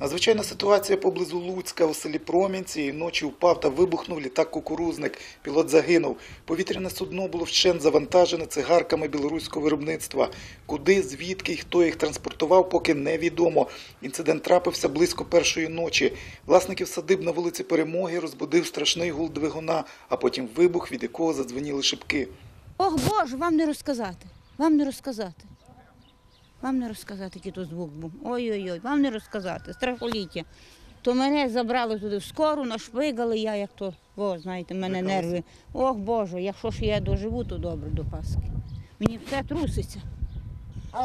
Надзвичайна ситуація поблизу Луцька у селі Промінь цієї ночі упав та вибухнув літак кукурузник. Пілот загинув. Повітряне судно було вщент завантажене цигарками білоруського виробництва. Куди, звідки і хто їх транспортував, поки невідомо. Інцидент трапився близько першої ночі. Власників садиб на вулиці Перемоги розбудив страшний гул двигуна, а потім вибух, від якого задзвеніли шибки. Ох Боже, вам не розказати. Вам не розказати. Вам не розказати, який то звук був. Ой-ой-ой, вам не розказати. Страхоліття. То мене забрали туди в скору, нашпигали я, як то, о, знаєте, в мене нерви. Ох Боже, якщо ж я доживу, то добре до Пасхи. Мені все труситься.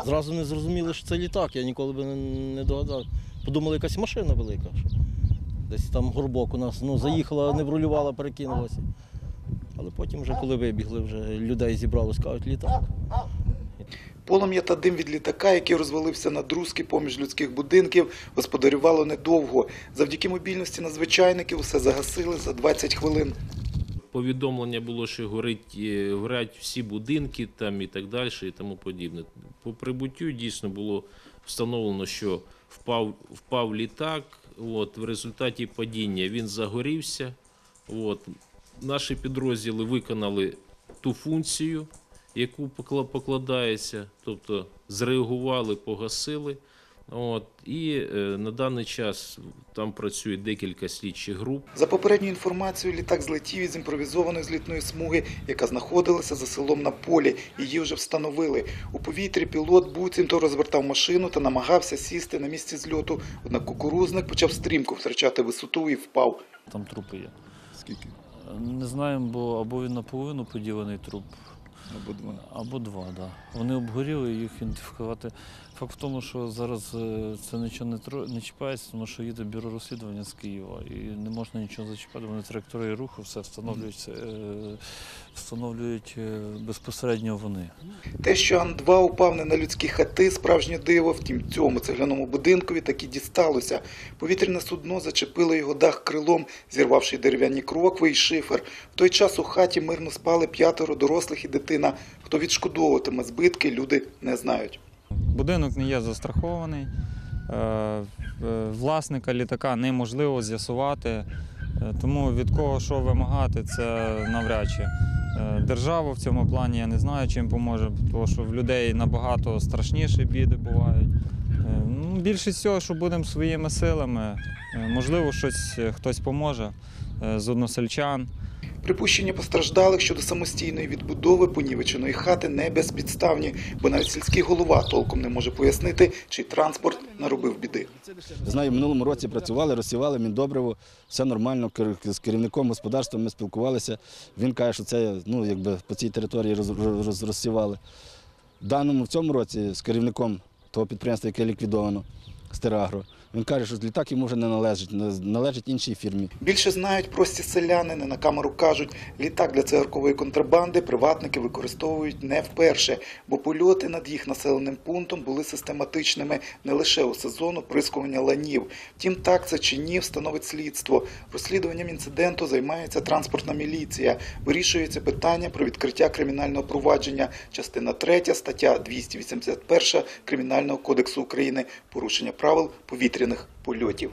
Зразу не зрозуміли, що це літак, я ніколи би не, догадав. Подумали, якась машина велика. Що десь там горбок у нас ну, заїхала, не врулювала, перекинулася. Але потім, вже, коли вибігли, вже людей зібрали, кажуть, літак. Полум'я та дим від літака, який розвалився на друзки поміж людських будинків, господарювало недовго. Завдяки мобільності надзвичайників усе загасили за 20 хвилин. Повідомлення було, що горить, е, горять всі будинки там і так далі, і тому подібне. По прибуттю дійсно було встановлено, що впав, впав літак. От, в результаті падіння він загорівся. От, наші підрозділи виконали ту функцію, яку покладається, тобто зреагували, погасили. От, і е, на даний час там працює декілька слідчих груп. За попередньою інформацією, літак злетів із імпровізованої злітної смуги, яка знаходилася за селом на полі. Її вже встановили. У повітрі пілот буцімто розвертав машину та намагався сісти на місці зльоту. Однак кукурузник почав стрімко втрачати висоту і впав. Там трупи є. Скільки? Не знаємо, бо або він наполовину поділений труп, Або два. або два. Да. Вони обгоріли, їх ідентифікувати. Факт в тому, що зараз е, це нічого не, тро- не чіпається, тому що їде бюро розслідування з Києва і не можна нічого зачіпати. Вони траєкторії руху, все встановлюють, е, встановлюють е, безпосередньо вони. Те, що Ан-2 упав не на людські хати, справжнє диво. Втім, цьому цегляному будинкові таки дісталося. Повітряне судно зачепило його дах крилом, зірвавши дерев'яні крокви і шифер. В той час у хаті мирно спали п'ятеро дорослих і дитина. Хто відшкодовуватиме збитки, люди не знають. Будинок не є застрахований. е, е, Власника літака неможливо з'ясувати, е, тому від кого що вимагати, це навряд чи. Держава в цьому плані я не знаю, чим поможе, тому що в людей набагато страшніші біди бувають. Ну, більше всього, що будемо своїми силами. Можливо, щось хтось поможе з односельчан. Припущення постраждалих щодо самостійної відбудови понівеченої хати не безпідставні, бо навіть сільський голова толком не може пояснити, чий транспорт наробив біди. Знаю, минулому році працювали, розсівали міндобриво, все нормально. З керівником господарства ми спілкувалися. Він каже, що це ну, якби по цій території роз, розсівали. В даному в цьому році з керівником того підприємства, яке ліквідовано, Стерагро, він каже, що літак йому вже не належить, належить іншій фірмі. Більше знають прості селяни, не на камеру кажуть, літак для цигаркової контрабанди приватники використовують не вперше, бо польоти над їх населеним пунктом були систематичними не лише у сезон оприскування ланів. Втім, так це чи ні, встановить слідство. Розслідуванням інциденту займається транспортна міліція. Вирішується питання про відкриття кримінального провадження. Частина 3 стаття 281 Кримінального кодексу України. Порушення правил повітряних польотів.